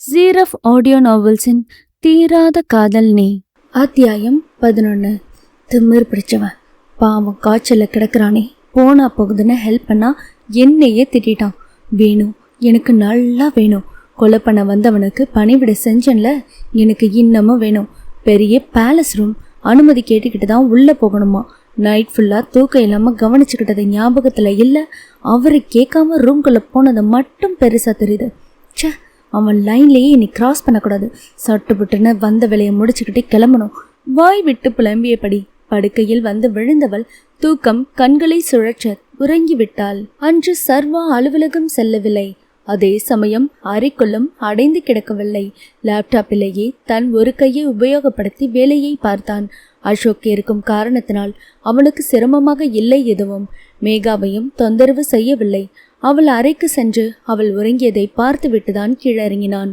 ஜீரஃப் audio நாவல்ஸின் தீராத காதல் நீ அத்தியாயம் பதினொன்று திமிர் பிடிச்சவன். பாவம் காய்ச்சலில் கிடக்குறானே. போனா போகுதுன்னு ஹெல்ப் பண்ணா என்னையே திட்டான் வேணும் எனக்கு நல்லா வேணும். கொலை பண்ண வந்தவனுக்கு பணிவிட செஞ்சன்ல எனக்கு இன்னமும் வேணும். பெரிய பேலஸ் ரூம் அனுமதி கேட்டுக்கிட்டு தான் உள்ளே போகணுமா? நைட் ஃபுல்லாக தூக்கம் இல்லாமல் கவனிச்சுக்கிட்டது ஞாபகத்தில் இல்லை? அவரை கேட்காம ரூம்குள்ளே போனது மட்டும் பெருசாக தெரியுது. ச்சே அவன் லைன்லேயே இனி கிராஸ் பண்ணக்கூடாது. சட்டுப்புட்டுன்னு வந்த வேலையை முடிச்சுக்கிட்டே கிளம்பணும். வாய் விட்டு புலம்பியபடி படுக்கையில் வந்து விழுந்தவள் தூக்கம் கண்களை சுழற்ற உறங்கி விட்டாள் அன்று சர்வா அலுவலகம் செல்லவில்லை. அதே சமயம் அறைக்குள்ளும் அடைந்து கிடக்கவில்லை. லேப்டாப்பிலேயே தன் ஒரு கையை உபயோகப்படுத்தி வேலையை பார்த்தான். அசோக் இருக்கும் காரணத்தினால் அவனுக்கு சிரமமாக இல்லை எதுவும். மேகாவையும் தொந்தரவு செய்யவில்லை. அவள் அறைக்கு சென்று அவள் உறங்கியதை பார்த்துவிட்டுதான் கீழறங்கினான்.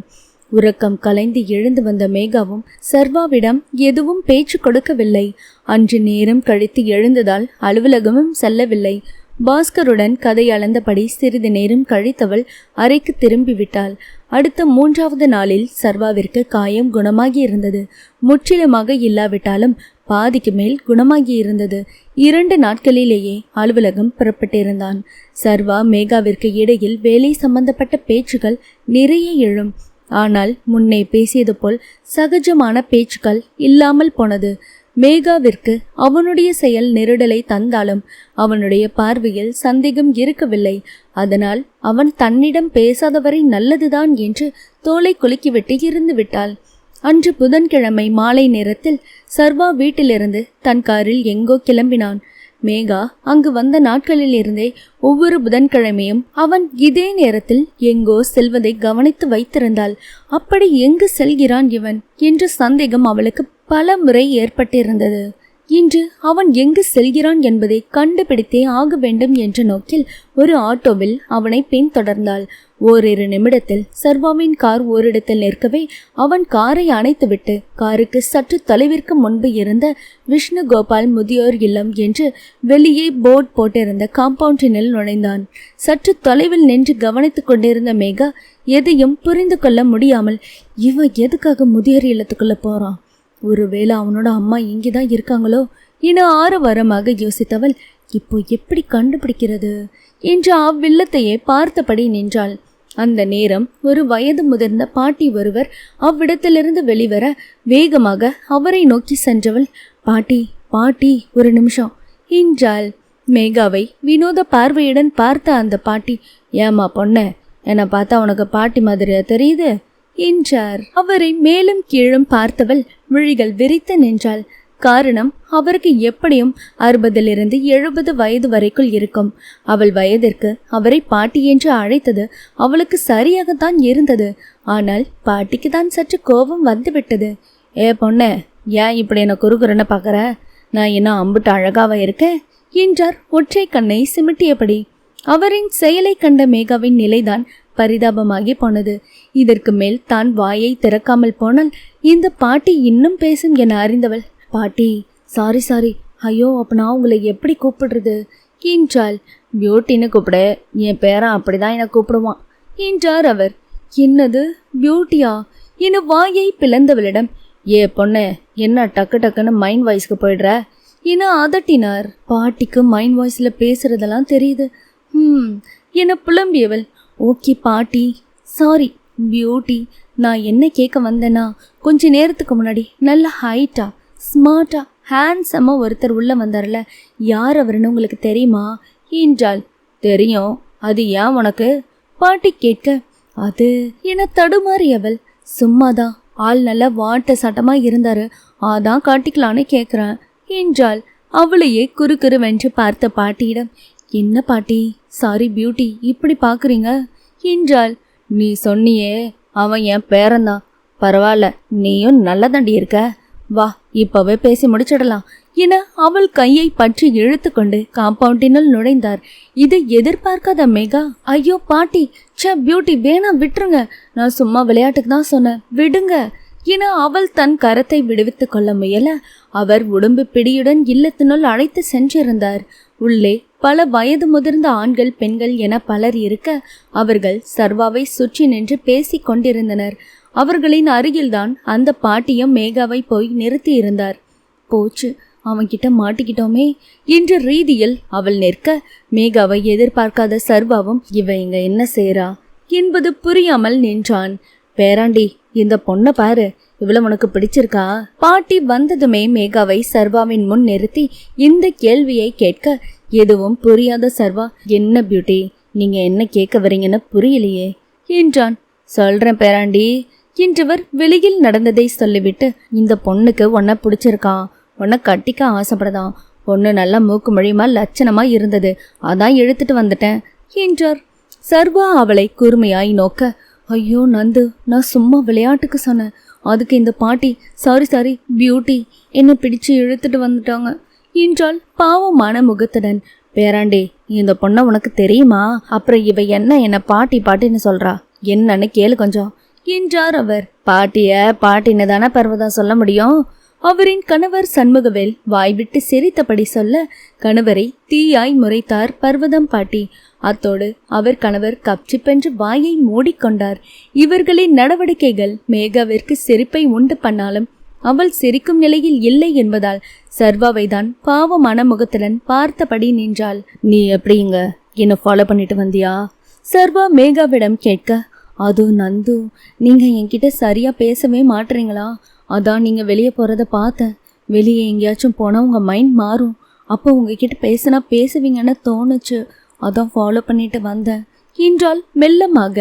உறக்கம் கலைந்து எழுந்து வந்த மேகாவும் சர்வாவிடம் எதுவும் பேச்சு கொடுக்கவில்லை. அன்று நேரம் கழித்து எழுந்ததால் அலுவலகமும் செல்லவில்லை. பாஸ்கருடன் கதை அளந்தபடி சிறிது நேரம் கழித்தவள் அறைக்கு திரும்பிவிட்டாள். அடுத்த மூன்றாவது நாளில் சர்வாவிற்கு காயம் குணமாகி இருந்தது முற்றிலுமாக இல்லாவிட்டாலும் பாதிக்கு மேல் குணமாகி இருந்தது. இரண்டு நாட்களிலேயே அலுவலகம் புறப்பட்டிருந்தான். சர்வா மேகாவிற்கு இடையில் வேலை சம்பந்தப்பட்ட பேச்சுகள் நிறைய எழும். ஆனால் முன்னே பேசியது போல் சகஜமான பேச்சுக்கள் இல்லாமல் போனது. மேகாவிற்கு அவனுடைய செயல் நெருடலை தந்தாலும் அவனுடைய பார்வையில் சந்தேகம் இருக்கவில்லை. அதனால் அவன் தன்னிடம் பேசாதவரை நல்லதுதான் என்று தோலை குலுக்கிவிட்டு இருந்து விட்டாள். அன்று புதன்கிழமை மாலை நேரத்தில் சர்வா வீட்டிலிருந்து தன் காரில் எங்கோ கிளம்பினான். மேகா அங்கு வந்த நாட்களில் இருந்தே ஒவ்வொரு புதன்கிழமையும் அவன் இதே நேரத்தில் எங்கோ செல்வதை கவனித்து வைத்திருந்தாள். அப்படி எங்கு செல்கிறான் இவன்? என்ற சந்தேகம் அவளுக்கு பல முறை ஏற்பட்டிருந்தது. இன்று அவன் எங்கு செல்கிறான் என்பதை கண்டுபிடித்தே ஆக வேண்டும் என்ற நோக்கில் ஒரு ஆட்டோவில் அவனை பின்தொடர்ந்தாள். ஓரிரு நிமிடத்தில் சர்வாவின் கார் ஓரிடத்தில் நிற்கவே அவன் காரை அணைத்துவிட்டு காருக்கு சற்று தொலைவிற்கு முன்பு இருந்த விஷ்ணு கோபால் முதியோர் இல்லம் என்று வெளியே போர்ட் போட்டிருந்த காம்பவுண்டினில் நுழைந்தான். சற்று தொலைவில் நின்று கவனித்துக் கொண்டிருந்த மேகா எதையும் புரிந்து கொள்ள முடியாமல் இவன் எதுக்காக முதியோர் இல்லத்துக்குள்ள போறான்? ஒருவேளை அவனோட அம்மா இங்கே தான் இருக்காங்களோ? என ஆரவாரமாக யோசித்தவள் இப்போ எப்படி கண்டுபிடிக்கிறது? என்று அவ்வில்லத்தையே பார்த்தபடி நின்றாள். அந்த நேரம் ஒரு வயது முதிர்ந்த பாட்டி ஒருவர் அவ்விடத்திலிருந்து வெளிவர வேகமாக அவரை நோக்கி சென்றவள் பாட்டி பாட்டி ஒரு நிமிஷம் என்றாள். மேகாவை வினோத பார்வையுடன் பார்த்த அந்த பாட்டி ஏமா பொண்ணு என்னை பார்த்தா உனக்கு பாட்டி மாதிரியா தெரியுது? என்றார். அவரை மேலும் கீழும் பார்த்தவள் விழிகள் விரித்து நின்றாள். காரணம் அவருக்கு எப்படியும் அறுபதிலிருந்து எழுபது வயது வரைக்குள் இருக்கும். அவள் வயதிற்கு அவரை பாட்டி என்று அழைத்தது அவளுக்கு சரியாகத்தான் இருந்தது. ஆனால் பாட்டிக்கு தான் சற்று கோபம் வந்துவிட்டது. ஏ பொண்ணே ஏன் இப்படி என்ன குறுகுறன்னு பார்க்குற? நான் என்ன அம்புட்டு அழகாவா இருக்கேன் என்றார் ஒற்றை கண்ணை சிமிட்டியபடி. அவரின் செயலை கண்ட மேகாவின் நிலைதான் பரிதாபமாகி போனது. இதற்கு மேல் தான் வாயை திறக்காமல் போனால் இந்த பாட்டி இன்னும் பேசும் என அறிந்தவள். பாட்டி சாரி சாரி ஐயோ அப்ப நான் உங்களை எப்படி கூப்பிடுறது? என்றாள். பியூட்டின்னு கூப்பிட. என் பேரன் அப்படிதான் என்னை கூப்பிடுவான். என்றார் அவர். என்னது? பியூட்டியா? என வாயை பிளந்தவளிடம் ஏ பொண்ணு என்ன டக்கு டக்குன்னு மைண்ட் வாய்ஸ்க்கு போயிடுற? என அதட்டினார். பாட்டிக்கு மைண்ட் வாய்ஸில் பேசுறதெல்லாம் தெரியுது. ம் என புலம்பியவள் ஓகே பாட்டி. சாரி பியூட்டி நான் என்ன கேட்க வந்தேன்னா கொஞ்ச நேரத்துக்கு முன்னாடி நல்ல ஹைட்டாக ஸ்மார்ட்டாக ஹேண்ட்ஸமாக ஒருத்தர் உள்ளே வந்தார்ல. யார் அவருன்னு உங்களுக்கு தெரியுமா? என்றால் தெரியும். அது ஏன் உனக்கு? பாட்டி கேட்க அது என தடுமாறியவள். சும்மாதான். ஆள் நல்லா வாட்ட சட்டமாக இருந்தார். அதான் காட்டிக்கலான்னு கேட்குறேன் என்றால் அவளையே குறு குறுவென்று பார்த்த பாட்டியிடம் என்ன பாட்டி? சாரி பியூட்டி இப்படி பார்க்குறீங்க என்றாள். நீ சொன்னியே அவன் என் பேரன்தான் பரவாயில்ல நீயும் நல்லதாண்டி இருக்க. வா இப்போவே பேசி முடிச்சிடலாம். என அவள் கையை பற்றி இழுத்துக்கொண்டு காம்பவுண்டினுள் நுழைந்தார். இதை எதிர்பார்க்காத மேகா. ஐயோ பாட்டி ச்சே பியூட்டி வேணாம் விட்டுருங்க. நான் சும்மா விளையாட்டுக்கு தான் சொன்னேன். விடுங்க. என அவள் தன் கரத்தை விடுவித்துக் கொள்ள முயல. அவர் உடம்பு பிடியுடன் இல்லத்தினுள் அழைத்து சென்றிருந்தார். உள்ளே பல வயது முதிர்ந்த ஆண்கள் பெண்கள் என பலர் இருக்க அவர்கள் சர்வாவை சுற்றி நின்று பேசிக் கொண்டிருந்தனர். அவர்களின் அருகில்தான் அந்த பாட்டியும் மேகாவை போய் நிறுத்தி இருந்தார். போச்சு அவன்கிட்ட மாட்டிக்கிட்டோமே என்ற ரீதியில் அவள் நிற்க மேகாவை எதிர்பார்க்காத சர்வாவும் இவ இங்க என்ன செய்றா? என்பது புரியாமல் நின்றான். பேராண்டி இந்த பொண்ணை பாரு இவ்வளவு உனக்கு பிடிச்சிருக்கா? பாட்டி வந்ததுமே மேகாவை சர்வாவின் முன் நிறுத்தி இந்த கேள்வியை கேட்க எதுவும் புரியாத சர்வா என்ன பியூட்டி நீங்க என்ன கேட்க வரீங்கன்னு புரியலையே என்றான். சொல்றேன் பேராண்டி என்றவர் வெளியில் நடந்ததை சொல்லிவிட்டு இந்த பொண்ணுக்கு உன்னை பிடிச்சிருக்கான். உன்னை கட்டிக்க ஆசைப்படுதான். பொண்ணு நல்லா மூக்கு மொழியுமா லட்சணமா இருந்தது. அதான் இழுத்துட்டு வந்துட்டேன் என்றார். சர்வா அவளை கூர்மையாய் நோக்க ஐயோ நந்து நான் சும்மா விளையாட்டுக்கு சொன்னேன். அதுக்கு இந்த பாட்டி சாரி சாரி பியூட்டி என்னை பிடிச்சு இழுத்துட்டு வந்துட்டாங்க. என்றால் பாவமான முகத்துடன் பேராண்டி இந்த பொண்ணை உனக்கு தெரியுமா? அப்புறம் இவ என்ன என்ன பாட்டி பாட்டின்னு சொல்றா? என்னன்னு கேளு கொஞ்சம் என்றார் அவர். பாட்டிய பாட்டின்னு தானே பர்வதம் சொல்ல முடியும்? அவரின் கணவர் சண்முகவேல் வாய்விட்டு சிரித்தபடி சொல்ல கணவரை தீயாய் முறைத்தார் பர்வதம் பாட்டி. அத்தோடு அவர் கணவர் கப்சிப்பென்று வாயை மூடிக்கொண்டார். இவர்களின் நடவடிக்கைகள் மேகாவிற்கு சிரிப்பை உண்டு பண்ணாலும் அவள் சிரிக்கும் நிலையில் இல்லை என்பதால் சர்வாவைதான் பாவமான முகத்துடன் பார்த்தபடி நின்றாள். நீ எப்படிங்க என்ன ஃபாலோ பண்ணிட்டு வந்தியா? சர்வா மேகாவிடம் கேட்க அது நந்து நீங்க என்கிட்ட சரியா பேசவே மாட்டுறீங்களா அதான் நீங்க வெளியே போறத பார்த்தேன் வெளியே எங்கேயாச்சும் போனா உங்க மைண்ட் மாறும். அப்போ உங்ககிட்ட பேசினா பேசுவீங்கன்னு தோணுச்சு. அதான் ஃபாலோ பண்ணிட்டு வந்தேன். என்றால் மெல்லமாக.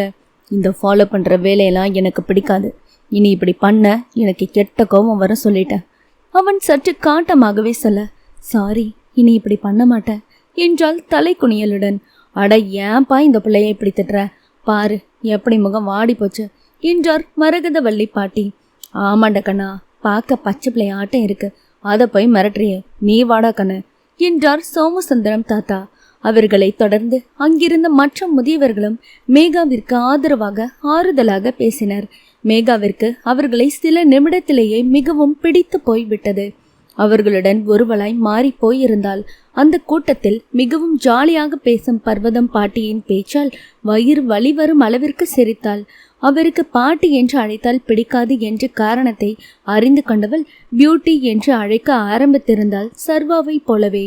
இந்த ஃபாலோ பண்ற வேலையெல்லாம் எனக்கு பிடிக்காது. இனி இப்படி பண்ண எனக்கு கெட்ட கோபம் வர சொல்லிட்டேன். அவன் சற்று காட்டமாகவே சொல்ல சாரி இனி இப்படி பண்ண மாட்டேன் என்றால் தலை குனியலுடன் அட ஏன்பா இந்த பிள்ளைய இப்படி திட்டுற? பாரு எப்படி முகம் வாடி போச்சு என்றார் மரகதவள்ளி பாட்டி. ஆமாண்ட கண்ணா பார்க்க பச்சை பிள்ளை ஆட்டம் இருக்கு. அதை போய் மிரட்டுறியே நீ வாடா கண்ணு என்றார் சோமசுந்தரம் தாத்தா. அவர்களை தொடர்ந்து அங்கிருந்த மற்ற முதியவர்களும் மேகாவிற்கு ஆதரவாக ஆறுதலாக பேசினர். மேகாவிற்கு அவர்களை சில நிமிடத்திலேயே மிகவும் பிடித்து போய்விட்டது. அவர்களுடன் ஒருவளாய் மாறி போயிருந்தால் அந்த கூட்டத்தில் மிகவும் ஜாலியாக பேசும் பர்வதம் பாட்டியின் பேச்சால் வயிறு வலி வரும் அளவிற்கு சிரித்தாள். அவருக்கு பாட்டி என்று அழைத்தால் பிடிக்காது என்ற காரணத்தை அறிந்து கொண்டவள் பியூட்டி என்று அழைக்க ஆரம்பித்திருந்தால் சர்வாவைப் போலவே.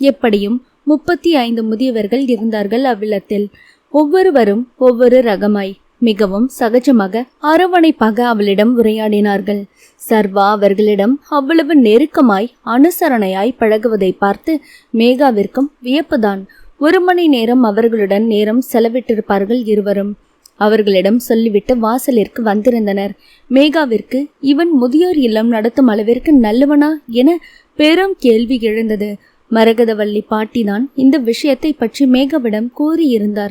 எப்படியும் முப்பத்தி ஐந்து முதியவர்கள் இருந்தார்கள் அவ்வில்லத்தில் ஒவ்வொருவரும் ஒவ்வொரு ரகமாய் மிகவும் சகஜமாக அரவணைப்பாக அவளிடம் உரையாடினார்கள். சர்வா அவர்களிடம் அவ்வளவு நெருக்கமாய் அனுசரணையாய் பழகுவதை பார்த்து மேகாவிற்கும் வியப்புதான். ஒரு மணி நேரம் அவர்களுடன் நேரம் செலவிட்டிருப்பார்கள் இருவரும். அவர்களிடம் சொல்லிவிட்டு வாசலிற்கு வந்திருந்தனர். மேகாவிற்கு இவன் முதியோர் இல்லம் நடத்தும் அளவிற்கு நல்லவனா? என பெரும் கேள்வி எழுந்தது. மரகதவள்ளி பாட்டிதான் இந்த விஷயத்தை பற்றி மேகாவிடம் கூறியிருந்தார்.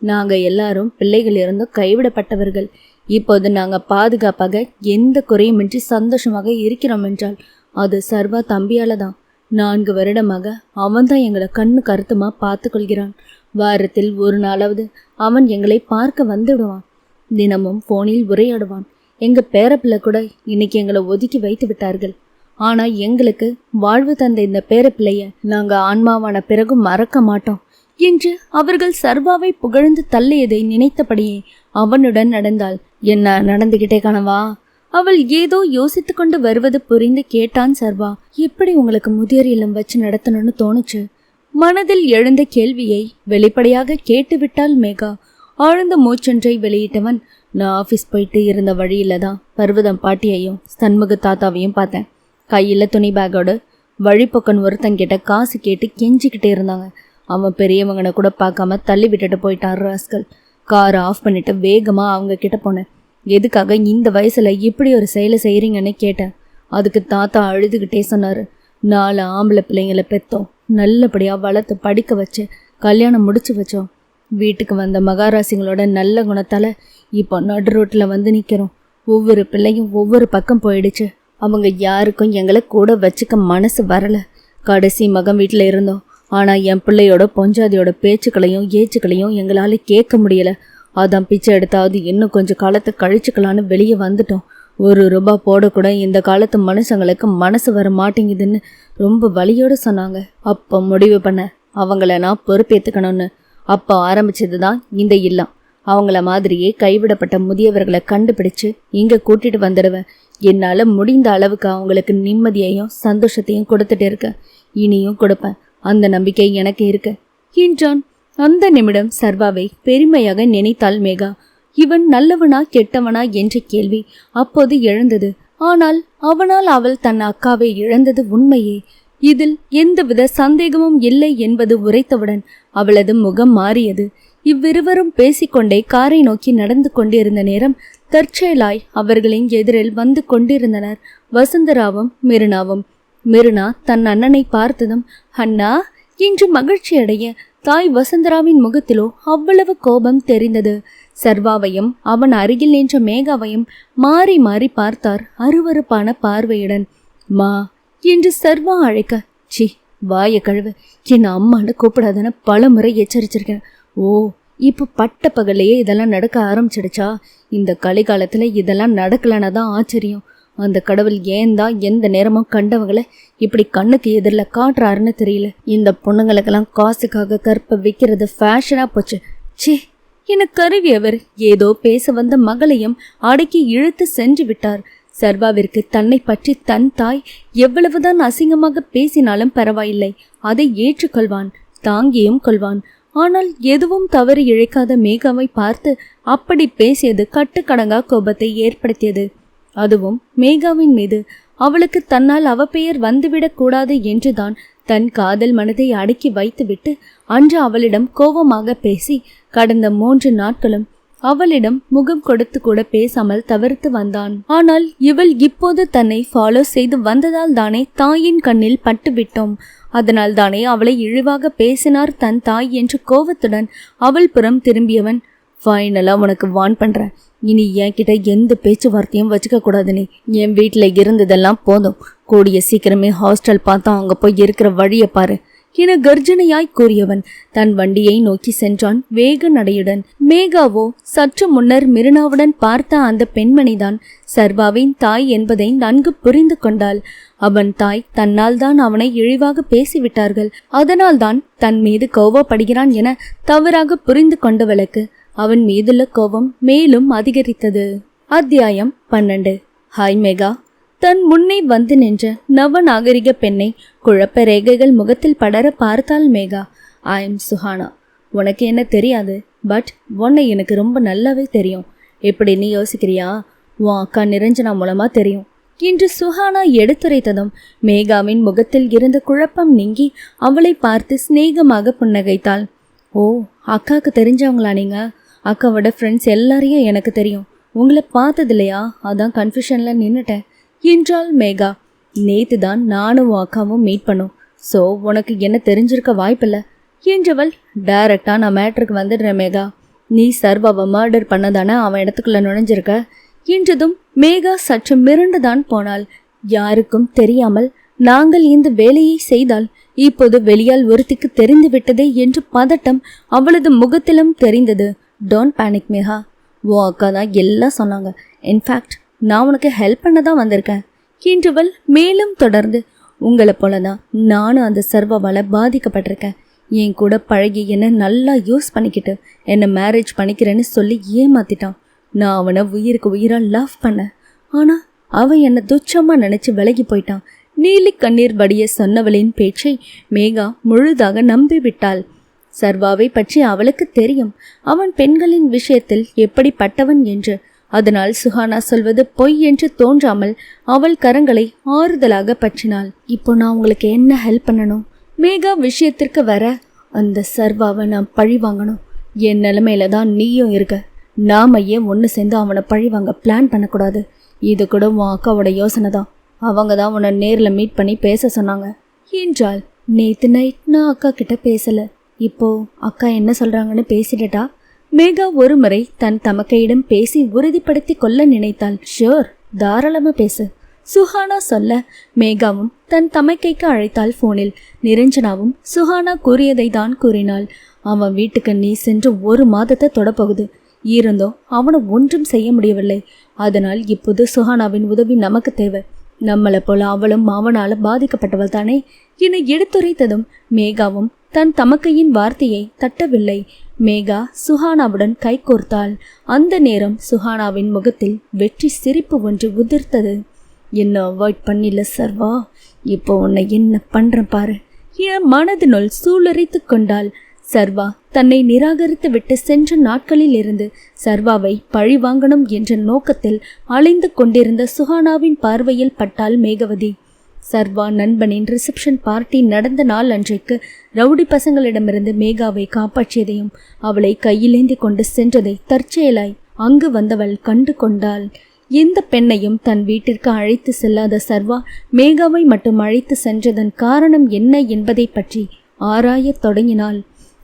நாங்கள் எல்லாரும் பிள்ளைகள் இருந்தும் கைவிடப்பட்டவர்கள். இப்போது நாங்கள் பாதுகாப்பாக எந்த குறையுமின்றி சந்தோஷமாக இருக்கிறோம் என்றால் அது சர்வா தம்பியால தான் நான்கு வருடமாக அவன்தான் எங்களை கண்ணு கருத்துமா பார்த்து கொள்கிறான் வாரத்தில் ஒரு நாளாவது அவன் எங்களை பார்க்க வந்துடுவான் தினமும் போனில் உரையாடுவான். எங்கள் பேரப்பிள்ளை கூட இன்னைக்கு எங்களை ஒதுக்கி வைத்து விட்டார்கள். ஆனால் எங்களுக்கு வாழ்வு தந்த இந்த பேரப்பிள்ளைய நாங்கள் ஆன்மாவான பிறகும் மறக்க மாட்டோம். என்று அவர்கள் சர்வாவை புகழ்ந்து தள்ளியதை நினைத்தபடியே அவனுடன் நடந்தாள். என்ன நடந்துகிட்டே கனவா? அவள் ஏதோ யோசித்து கொண்டு வருவது புரிந்து கேட்டான் சர்வா. எப்படி உங்களுக்கு முதியோர் இல்லம் வச்சு நடத்தணும்னு தோணுச்சு? மனதில் எழுந்த கேள்வியை வெளிப்படையாக கேட்டுவிட்டால் மேகா. ஆழ்ந்த மூச்சொன்றை வெளியிட்டவன் நான் ஆஃபீஸ் போயிட்டு இருந்த வழியில தான் பர்வதம் பாட்டியையும் சண்முக தாத்தாவையும் பார்த்தேன். கையில் துணி பேக்கோடு வழிப்பக்கன் ஒருத்தங்கிட்ட காசு கேட்டு கெஞ்சிக்கிட்டே இருந்தாங்க. அவன் பெரியவங்கனை கூட பார்க்காம தள்ளி விட்டுட்டு போயிட்டான் ராஸ்கல். காரை ஆஃப் பண்ணிட்டு வேகமாக அவங்க கிட்ட போனேன். எதுக்காக இந்த வயசில் இப்படி ஒரு செயலை செய்கிறீங்கன்னு கேட்டேன். அதுக்கு தாத்தா அழுதுகிட்டே சொன்னார். நாலு ஆம்பளை பிள்ளைங்களை பெற்றோம் நல்லபடியாக வளர்த்து படிக்க வச்சு கல்யாணம் முடிச்சு வச்சோம். வீட்டுக்கு வந்த மகாராசிங்களோட நல்ல குணத்தால் இப்போ நடு ரோட்டில் வந்து நிற்கிறோம் ஒவ்வொரு பிள்ளையும் ஒவ்வொரு பக்கம் போயிடுச்சு. அவங்க யாருக்கும் எங்களை கூட வச்சுக்க மனசு வரலை. கடைசி மகன் வீட்டில் இருந்தோம். ஆனால் என் பிள்ளையோட பொஞ்சாதியோட பேச்சுக்களையும் ஏச்சுக்களையும் எங்களால் கேட்க முடியல. அதான் பிச்சை எடுத்தாவது இன்னும் கொஞ்சம் காலத்தை கழிச்சுக்கலான்னு வெளியே வந்துட்டோம். ஒரு ரூபா போடக்கூட இந்த காலத்து மனுஷங்களுக்கு மனசு வர மாட்டேங்குதுன்னு ரொம்ப வழியோடு சொன்னாங்க. அப்போ முடிவு பண்ண அவங்கள நான் பொறுப்பேற்றுக்கணும்னு அப்போ ஆரம்பிச்சது தான் இந்த இல்லம். அவங்கள மாதிரியே கைவிடப்பட்ட முதியவர்களை கண்டுபிடிச்சு இங்கே கூட்டிட்டு வந்துடுவேன் என்னால் முடிந்த அளவுக்கு அவங்களுக்கு நிம்மதியையும் சந்தோஷத்தையும் கொடுத்துட்டு இருக்கேன் இனியும் கொடுப்பேன். அந்த நம்பிக்கை எனக்கு இருக்கு. என்றான். அந்த நிமிடம் சர்வாவை பெருமையாக நினைத்தாள் மேகா. இவன் நல்லவனா கெட்டவனா என்ற கேள்வி அப்போது எழுந்தது. ஆனால் அவனால் அவள் தன் அக்காவை இழந்தது உண்மையே. இதில் எந்தவித சந்தேகமும் இல்லை என்பது உரைத்தவுடன் அவளது முகம் மாறியது. இவ்விருவரும் பேசிக்கொண்டே காரை நோக்கி நடந்து கொண்டிருந்த நேரம் தற்செயலாய் அவர்களின் எதிரில் வந்து கொண்டிருந்தனர். வசந்தராவும் மிருனாவும் மிருனா தன் அண்ணனை பார்த்ததும் அண்ணா என்று மகிழ்ச்சியடைய தாய் வசந்தராவின் முகத்திலோ அவ்வளவு கோபம் தெரிந்தது. சர்வாவையும் அவன் அருகில் நின்ற மேகாவையும் மாறி மாறி பார்த்தார் அருவருப்பான பார்வையுடன். மா என்று சர்வா அழைக்க சி வாய கழுவு. என் அம்மான்னு கூப்பிடாதன்னு பல முறை எச்சரிச்சிருக்கேன். ஓ இப்போ பட்ட பகலையே இதெல்லாம் நடக்க ஆரம்பிச்சிடுச்சா? இந்த கலிகாலத்தில் இதெல்லாம் நடக்கலன்னா தான் ஆச்சரியம். அந்த கடவுள் ஏன் தான் எந்த நேரமும் கண்டவங்களை இப்படி கண்ணுக்கு எதிரில் காட்டுறாருன்னு தெரியல. இந்த பொண்ணுங்களுக்கெல்லாம் காசுக்காக கற்பை விற்கிறது ஃபேஷனாக போச்சு. ச்சே என கருவியவர் ஏதோ பேச வந்த மகளையும் அடக்கி இழுத்து சென்று விட்டார். சர்வாவிற்கு தன்னை பற்றி தன் தாய் எவ்வளவுதான் அசிங்கமாக பேசினாலும் பரவாயில்லை. அதை ஏற்றுக்கொள்வான் தாங்கியும் கொள்வான். ஆனால் எதுவும் தவறு இழைக்காத மேகாவை பார்த்து அப்படி பேசியது கட்டுக்கடங்கா கோபத்தை ஏற்படுத்தியது. அதுவும் மேகாவின் மீது. அவளுக்கு தன்னால் அவப்பெயர் வந்துவிடக் கூடாது என்றுதான் தன் காதல் மனதை அடக்கி வைத்துவிட்டு அன்று அவளிடம் கோபமாக பேசி கடந்த மூன்று நாட்களும் அவளிடம் முகம் கொடுத்து கூட பேசாமல் தவிர்த்து வந்தான். ஆனால் இவள் இப்போது தன்னை ஃபாலோ செய்து வந்ததால் தானே தாயின் கண்ணில் பட்டுவிட்டோம். அதனால் தானே அவளை இழிவாக பேசினார் தன் தாய் என்று கோவத்துடன் அவள் புறம் திரும்பியவன் ஃபைனலாக உனக்கு வான் பண்ணுறேன் இனி என்கிட்ட எந்த பேச்சுவார்த்தையும் வச்சுக்க நீ. என் வீட்டில் இருந்ததெல்லாம் போதும். கூடிய சீக்கிரமே ஹாஸ்டல் பார்த்தா அங்கே போய் இருக்கிற வழியை பாரு. என கர்ஜனையாய் கூறியவன் தன் வண்டியை நோக்கி சென்றான் வேக நடையுடன். மேகாவோ சற்று முன்னர் மிருனாவுடன் பார்த்த அந்த பெண்மணிதான் சர்வாவின் தாய் என்பதை நன்கு புரிந்து கொண்டாள். அவன் தாய் தன்னால் தான் அவனை இழிவாக பேசிவிட்டார்கள். அதனால்தான் தன் மீது கோவப்படுகிறான் என தவறாக புரிந்து கொண்டவளுக்கு அவன் மீதுள்ள கோபம் மேலும் அதிகரித்தது. அத்தியாயம் பன்னெண்டு. ஹாய் மேகா. தன் முன்னே வந்து நின்ற நவ நாகரிக பெண்ணை குழப்ப ரேகைகள் முகத்தில் படர பார்த்தாள் மேகா. ஐ எம் சுஹானா உனக்கு என்ன தெரியாது பட் உன்னை எனக்கு ரொம்ப நல்லாவே தெரியும். எப்படி நீ யோசிக்கிறியா? உன் அக்கா நிரஞ்சனா மூலமா தெரியும். இன்று சுஹானா எடுத்துரைத்ததும் மேகாவின் முகத்தில் இருந்த குழப்பம் நீங்கி அவளை பார்த்து சிநேகமாக புன்னகைத்தாள். ஓ அக்காவுக்கு தெரிஞ்சவங்களா நீங்கள் அக்காவோட ஃப்ரெண்ட்ஸ் எல்லாரையும் எனக்கு தெரியும். உங்களை பார்த்தது இல்லையா அதான் கன்ஃபியூஷனில் நின்றுட்டேன் என்றாள் மேகா. நேத்து தான் நானும் அக்காவும் மீட் பண்ணோம். ஸோ உனக்கு என்ன தெரிஞ்சிருக்க வாய்ப்பில்லை? என்றவள் டைரக்டா நான் மேட்ருக்கு வந்துடுறேன் மேகா. நீ சர்வாவை மர்டர் பண்ணதானே அவன் இடத்துக்குள்ளே நுழைஞ்சிருக்க? என்றதும் மேகா சற்று மிரண்டுதான் போனாள். யாருக்கும் தெரியாமல் நாங்கள் இந்த வேலையை செய்தால் இப்போது வெளியால் ஒருத்திக்கு தெரிந்து விட்டதே என்று பதட்டம் அவளது முகத்திலும் தெரிந்தது. டோன்ட் பேனிக் மேகா ஓ அக்கா தான் எல்லாம் சொன்னாங்க. இன்ஃபேக்ட் நான் உனக்கு ஹெல்ப் பண்ண தான் வந்திருக்கேன். என்றவள் மேலும் தொடர்ந்து. உங்களை போல தான் நானும் அந்த சர்வாவால் பாதிக்கப்பட்டிருக்கேன். என் கூட பழகி என்னை நல்லா யூஸ் பண்ணிக்கிட்டு என்னை மேரேஜ் பண்ணிக்கிறேன்னு சொல்லி ஏமாத்திட்டான். நான் அவனை உயிருக்கு உயிராக லவ் பண்ணேன். ஆனால் அவன் என்னை துச்சமாக நினச்சி விலகி போயிட்டான். நீலி கண்ணீர் வடிய சொன்னவளின் பேச்சை மேகா முழுதாக நம்பி விட்டாள் சர்வாவை பற்றி அவளுக்கு தெரியும். அவன் பெண்களின் விஷயத்தில் எப்படிப்பட்டவன் என்று. அதனால் சுஹானா சொல்வது பொய் என்று தோன்றாமல் அவள் கரங்களை ஆறுதலாக பற்றினாள். இப்போ நான் உங்களுக்கு என்ன ஹெல்ப் பண்ணணும்? மேகா விஷயத்திற்கு வர அந்த சர்வாவை நான் பழி வாங்கணும். என் நிலைமையில தான் நீயும் இருக்க. நாம ஏன் ஒன்று சேர்ந்து அவனை பழி வாங்க பிளான் பண்ணக்கூடாது? இது கூட உன் அக்காவோட யோசனை தான். அவங்க தான் உன்னை நேரில் மீட் பண்ணி பேச சொன்னாங்க. என்றாள். நேத்து நைட் நான் அக்கா கிட்ட பேசலை. இப்போ அக்கா என்ன சொல்றாங்கன்னு பேசிடட்டா? மேகா ஒரு முறை தன் தமக்கையிடம் பேசி உறுதிப்படுத்தி கொள்ள நினைத்தாள். ஷியோர் தாராளமா பேசு. சுஹானா சொல்ல மேகாவும் தன் தமக்கைக்கு அழைத்தாள் போனில். நிரஞ்சனாவும் சுஹானா கூறியதை தான் கூறினாள். அவன் வீட்டுக்கு நீ சென்று ஒரு மாதத்தை தொடப்போகுது. இருந்தோ அவனை ஒன்றும் செய்ய முடியவில்லை. அதனால் இப்போது சுஹானாவின் உதவி நமக்கு தேவை. நம்மளை போல அவளும் மாவனால பாதிக்கப்பட்டவள் தானே என எடுத்துரைத்ததும் மேகாவும் தன் தமக்கையின் வார்த்தையை தட்டவில்லை. மேகா சுஹானாவுடன் கைகோர்த்தாள் அந்த நேரம் சுஹானாவின் முகத்தில் வெற்றி சிரிப்பு ஒன்று உதிர்த்தது. என்ன அவாய்ட் பண்ணில சர்வா? இப்போ உன்னை என்ன பண்ணுறேன் பாரு. என் மனதினுள் சூளுரைத்து கொண்டாள். சர்வா தன்னை நிராகரித்து விட்டு சென்ற நாட்களில் இருந்து சர்வாவை பழி வாங்கணும் என்ற நோக்கத்தில் அலைந்து கொண்டிருந்த சுஹானாவின் பார்வையில் பட்டாள் மேகவதி. சர்வா நண்பனின் ரிசப்ஷன் பார்ட்டி நடந்த நாள் அன்றைக்கு ரவுடி பசங்களிடமிருந்து மேகாவை காப்பாற்றியதையும் அவளை கையிலேந்தி கொண்டு சென்றதை தற்செயலாய் அங்கு வந்தவள் கண்டு கொண்டாள். எந்த பெண்ணையும் தன் வீட்டிற்கு அழைத்து செல்லாத சர்வா மேகாவை மட்டும் அழைத்து சென்றதன் காரணம் என்ன என்பதை பற்றி ஆராயத் தொடங்கினாள்.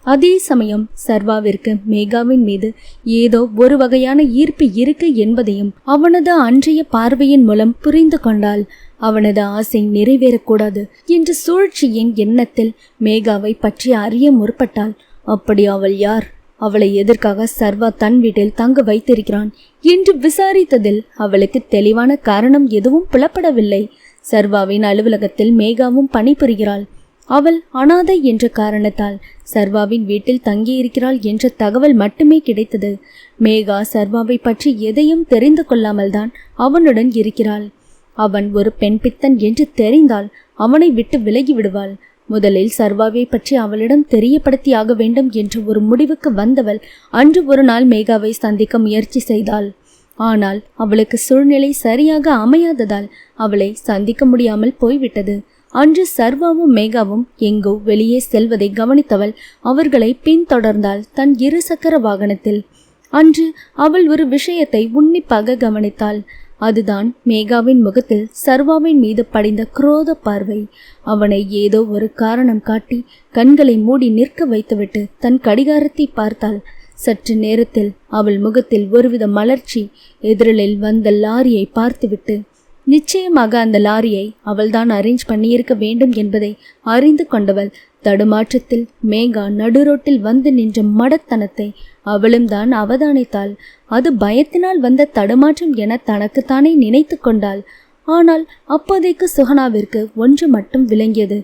அதே சமயம் சர்வாவிற்கு மேகாவின் மீது ஏதோ ஒரு வகையான ஈர்ப்பு இருக்கு என்பதையும் அவனது அன்றைய பார்வையின் மூலம் புரிந்து கொண்டாள். அவனது ஆசை நிறைவேறக்கூடாது என்ற சூழ்ச்சியின் எண்ணத்தில் மேகாவை பற்றி அறிய முற்பட்டாள். அப்படி அவள் யார்? அவளை எதற்காக சர்வா தன் வீட்டில் தங்க வைத்திருக்கிறான் என்று விசாரித்ததில் அவளுக்கு தெளிவான காரணம் எதுவும் புலப்படவில்லை. சர்வாவின் அலுவலகத்தில் மேகாவும் பணிபுரிகிறாள். அவள் அனாதை என்ற காரணத்தால் சர்வாவின் வீட்டில் தங்கியிருக்கிறாள் என்ற தகவல் மட்டுமே கிடைத்தது. மேகா சர்வாவை பற்றி எதையும் தெரிந்து கொள்ளாமல்தான் அவனுடன் இருக்கிறாள். அவன் ஒரு பெண் பித்தன் என்று தெரிந்தால் அவனை விட்டு விலகி விடுவாள் முதலில் சர்வாவை பற்றி அவளிடம் தெரியப்படுத்தியாக வேண்டும் என்ற ஒரு முடிவுக்கு வந்தவள் அன்று ஒரு நாள் மேகாவை சந்திக்க முயற்சி செய்தாள். ஆனால் அவளுக்கு சூழ்நிலை சரியாக அமையாததால் அவளை சந்திக்க முடியாமல் போய்விட்டது. அன்று சர்வாவும் மேகாவும் எங்கோ வெளியே செல்வதை கவனித்தவள் அவர்களை பின்தொடர்ந்தாள் தன் இருசக்கர வாகனத்தில். அன்று அவள் ஒரு விஷயத்தை உன்னிப்பாக கவனித்தாள். அதுதான் மேகாவின் முகத்தில் சர்வாவின் மீது படிந்த குரோத பார்வை. அவனை ஏதோ ஒரு காரணம் காட்டி கண்களை மூடி நிற்க வைத்துவிட்டு தன் கடிகாரத்தை பார்த்தாள். சற்று நேரத்தில் அவள் முகத்தில் ஒருவித மலர்ச்சி எதிரிலில் வந்த லாரியை பார்த்துவிட்டு நிச்சயமாக அந்த லாரியை அவள்தான் அரேஞ்ச் பண்ணியிருக்க வேண்டும் என்பதை அறிந்து கொண்டவள் தடுமாற்றத்தில் மேகா நடுரோட்டில் வந்து நின்ற மடத்தனத்தை அவளும் தான் அவதானித்தாள். அது பயத்தினால் வந்த தடுமாற்றம் என தனக்குத்தானே நினைத்து கொண்டாள். ஆனால் அப்போதைக்கு சுகனாவிற்கு ஒன்று மட்டும் விளங்கியது.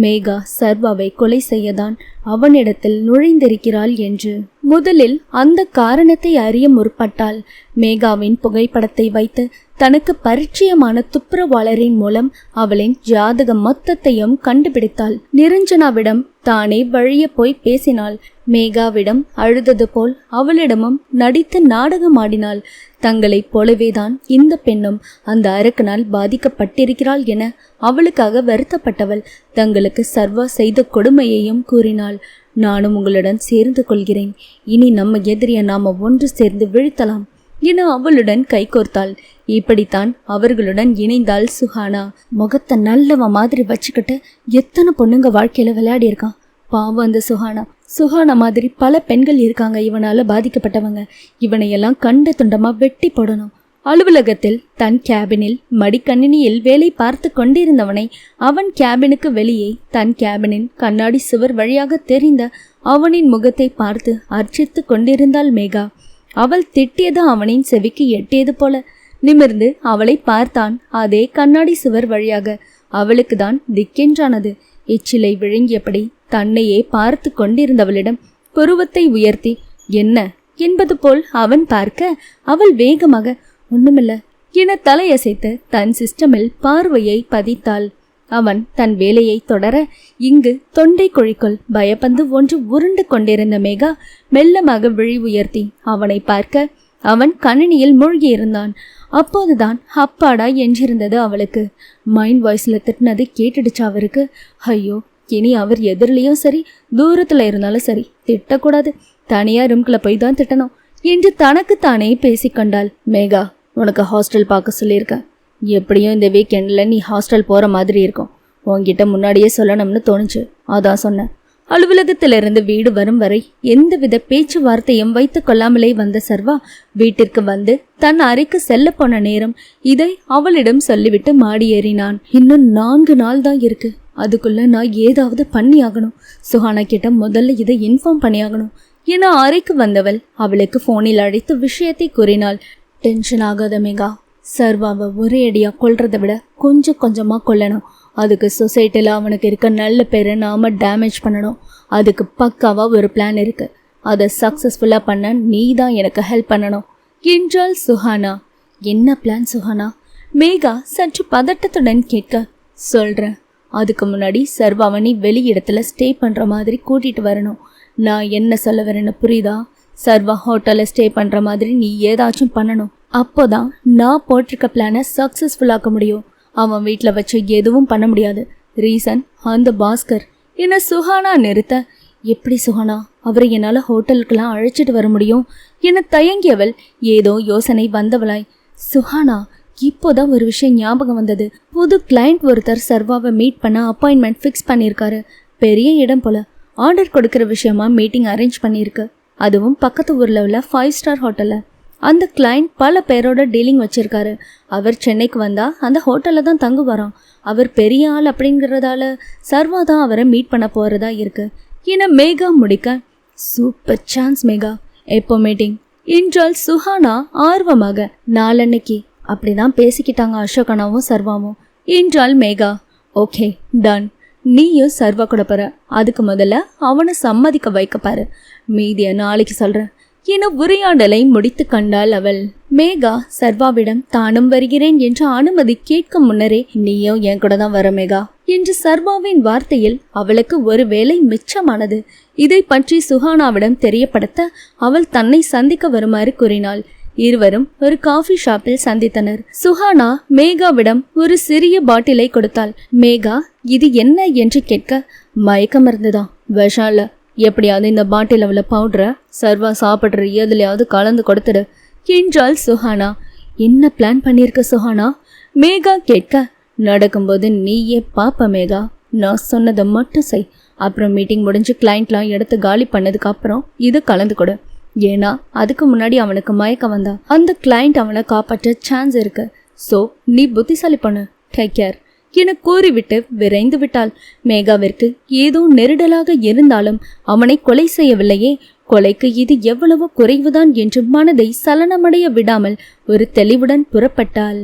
மேகா சர்வாவை கொலை செய்யதான் அவனிடத்தில் நுழைந்திருக்கிறாள் என்று. முதலில் அந்த காரணத்தை அறிய முற்பட்டாள். மேகாவின் புகைப்படத்தை வைத்து தனக்கு பரிச்சயமான துப்புரவாளரின் மூலம் அவளின் ஜாதக மொத்தத்தையும் கண்டுபிடித்தாள். நிரஞ்சனாவிடம் தானே வழிய போய் பேசினாள். மேகாவிடம் அழுதது போல் அவளிடமும் நடித்து நாடகமாடினாள். தங்களைப் போலவேதான் இந்த பெண்ணும் அந்த அரக்கனால் பாதிக்கப்பட்டிருக்கிறாள் என அவளுக்காக வருத்தப்பட்டவள் தங்களுக்கு சர்வா செய்த கொடுமையையும் கூறினாள். நானும் உங்களுடன் சேர்ந்து கொள்கிறேன். இனி நம்ம எதிரிய நாம ஒன்று சேர்ந்து வீழ்த்தலாம் என அவளுடன் கைகோர்த்தாள் இப்படித்தான் அவர்களுடன் இணைந்தாள் சுஹானா. முகத்தை நல்லவ மாதிரி வச்சுக்கிட்டு எத்தனை பொண்ணுங்க வாழ்க்கையில விளையாடி இருக்கான் பாவம் அந்த சுஹானா. சுஹானா மாதிரி பல பெண்கள் இருக்காங்க. இவனால பாதிக்கப்பட்டவங்க. இவனையெல்லாம் கண்ட துண்டமா வெட்டி போடணும். அலுவலகத்தில் தன் கேபினில் மடிக்கணினியில் வேலை பார்த்து கொண்டிருந்தவனை அவன் கேபினுக்கு வெளியே தன் கேபினின் கண்ணாடி சுவர் வழியாக தெரிந்த அவனின் முகத்தை பார்த்து அர்ச்சித்து கொண்டிருந்தாள் மேகா. அவள் திட்டியது அவனின் செவிக்கு எட்டியது போல. நிமிர்ந்து அவளை பார்த்தான் அதே கண்ணாடி சுவர் வழியாக. அவளுக்கு தான் திக்கென்றானது. எச்சிலை விழுங்கியபடி தன்னையே பார்த்து கொண்டிருந்தவளிடம் புருவத்தை உயர்த்தி என்ன? என்பது போல் அவன் பார்க்க அவள் வேகமாக ஒண்ணுமில்ல என தலையசைத்து தன் சிஸ்டமில் பார்வையை பதித்தாள். அவன் தன் வேலையை தொடர இங்கு தொண்டை குழிக்குள் பயப்பந்து ஒன்று உருண்டு கொண்டிருந்த மேகா மெல்லமாக விழி உயர்த்தி அவனை பார்க்க அவன் கணினியில் மூழ்கியிருந்தான். அப்போதுதான் அப்பாடா என்றிருந்தது அவளுக்கு. மைண்ட் வாய்ஸ்ல திட்டினது கேட்டுடுச்சு அவருக்கு. ஐயோ இனி அவர் எதிரிலையும் சரி தூரத்தில் இருந்தாலும் சரி திட்டக்கூடாது. தனியாக ரூம்குள்ள போய் தான் திட்டணும். என்று தனக்கு தானே பேசிக்கொண்டாள் மேகா. உனக்கு ஹாஸ்டல் பார்க்க சொல்லியிருக்கேன். எப்படியும் இந்த வீக்கெண்டில் நீ ஹாஸ்டல் போகிற மாதிரி இருக்கும். உன்கிட்ட முன்னாடியே சொல்லணும்னு தோணுச்சு. அதான் சொன்னேன். அலுவலகத்திலிருந்து வீடு வரும் வரை எந்தவித பேச்சுவார்த்தையும் வைத்து கொள்ளாமலே வந்த சர்வா வீட்டிற்கு வந்து தன் அறைக்கு செல்ல போன நேரம் இதை அவளிடம் சொல்லிவிட்டு மாடி ஏறினான் இன்னும் நான்கு நாள் தான் இருக்கு. அதுக்குள்ளே நான் ஏதாவது பண்ணி ஆகணும் சுஹானா கிட்ட முதல்ல இதை இன்ஃபார்ம் பண்ணியாகணும். என அறைக்கு வந்தவள் அவளுக்கு ஃபோனில் அழைத்து விஷயத்தை கூறினாள். டென்ஷன் ஆகாத மேகா. சர்வாவை ஒரே அடியாக கொல்றதை விட கொஞ்சம் கொஞ்சமாக கொல்லணும். அதுக்கு சொசைட்டியில் அவனுக்கு இருக்க நல்ல பேரை நாம் டேமேஜ் பண்ணணும். அதுக்கு பக்காவாக ஒரு பிளான் இருக்குது அதை சக்ஸஸ்ஃபுல்லாக பண்ண நீ தான் எனக்கு ஹெல்ப் பண்ணணும். என்றாள் சுஹானா. என்ன பிளான் சுஹானா? மேகா சற்று பதட்டத்துடன் கேட்க சொல்கிறேன் அதுக்கு முன்னாடி சர்வாவணி வெளி இடத்துல ஸ்டே பண்ணுற மாதிரி கூட்டிகிட்டு வரணும். நான் என்ன சொல்ல வரேன்னு புரியுதா? சர்வா ஹோட்டலில் ஸ்டே பண்ணுற மாதிரி நீ ஏதாச்சும் பண்ணணும். அப்போதான் நான் போட்டிருக்க பிளானை சக்ஸஸ்ஃபுல்லாக்க முடியும். அவன் வீட்டில் வச்சு எதுவும் பண்ண முடியாது. ரீசன் அந்த பாஸ்கர். என்ன சுஹானா நிறுத்த? எப்படி சுஹானா? அவரை என்னால் ஹோட்டலுக்கெல்லாம் அழைச்சிட்டு வர முடியும். என தயங்கியவள்? ஏதோ யோசனை வந்தவளாய். சுஹானா இப்போதான் ஒரு விஷயம் ஞாபகம் வந்தது. புது கிளைண்ட் ஒருத்தர் சர்வாவை மீட் பண்ண அப்பாயின்மெண்ட் ஃபிக்ஸ் பண்ணியிருக்காரு. பெரிய இடம் போல. ஆர்டர் கொடுக்குற விஷயமா மீட்டிங் அரேஞ்ச் பண்ணியிருக்கு. அதுவும் பக்கத்து ஊரில் உள்ள ஃபைவ் ஸ்டார் ஹோட்டலில் அந்த கிளைண்ட் பல பேரோட டீலிங் வச்சிருக்காரு. அவர் சென்னைக்கு வந்தால் அந்த ஹோட்டலில் தான் தங்குவாராம். அவர் பெரிய ஆள் அப்படிங்கிறதால சர்வா தான் அவரை மீட் பண்ண போகிறதா இருக்கு. ஏன்னா மேகா முடிக்க. சூப்பர் சான்ஸ் மேகா எப்போ மீட்டிங் என்றால் சுஹானா ஆர்வமாக நாளன்னைக்கு. அப்படிதான் பேசிக்கிட்டாங்க அசோகனாவும் சர்வாவும். என்றால் மேகா. Okay done. நீயும் சர்வா கூட போற. அதுக்கு முதல்ல அவனை சம்மதிக்க வைக்கப்பாரு மீதிய நாளைக்கு சொல்றேன். என உரையாடலை முடித்து கண்டாள் அவள். மேகா சர்வாவிடம் தானும் வருகிறேன் என்ற அனுமதி கேட்கும் முன்னரே நீயும் என் கூட தான் வர மேகா என்று சர்வாவின் வார்த்தையில் அவளுக்கு ஒரு வேலை மிச்சமானது. இதை பற்றி சுஹானாவிடம் தெரியப்படுத்த அவள் தன்னை சந்திக்க வருமாறு கூறினாள். இருவரும் ஒரு காஃபி ஷாப்பில் சந்தித்தனர். சுஹானா மேகாவிடம் ஒரு சிறிய பாட்டிலை கொடுத்தாள். மேகா இது என்ன என்று கேட்க மயக்கம் இருந்துதான் விஷம் எப்படியாவது இந்த பாட்டில் உள்ள பவுடரை சர்வா சாப்பிட்ற எதுலையாவது கலந்து கொடுத்துடு என்றாள் சுஹானா. என்ன பிளான் பண்ணியிருக்க சுஹானா? மேகா கேட்க நடக்கும்போது நீயே பாப்ப மேகா நான் சொன்னதை மட்டும் செய். அப்புறம் மீட்டிங் முடிஞ்சு கிளைண்ட்லாம் எடுத்து காலி பண்ணதுக்கு அப்புறம் இது கலந்து கொடு. ஏன்னா அதுக்கு முன்னாடி அவனுக்கு மயக்கம் வந்தா அந்த கிளைண்ட் அவனை காப்பாற்ற சான்ஸ் இருக்கு. ஸோ நீ புத்திசாலி பண்ணு. டேக் கேர் என கூறிவிட்டு விரைந்து விட்டாள். மேகாவிற்கு ஏதோ நெருடலாக இருந்தாலும் அவனை கொலை செய்யவில்லையே. கொலைக்கு இது எவ்வளவோ குறைவுதான் என்று மனதை சலனமடைய விடாமல் ஒரு தெளிவுடன் புறப்பட்டாள்.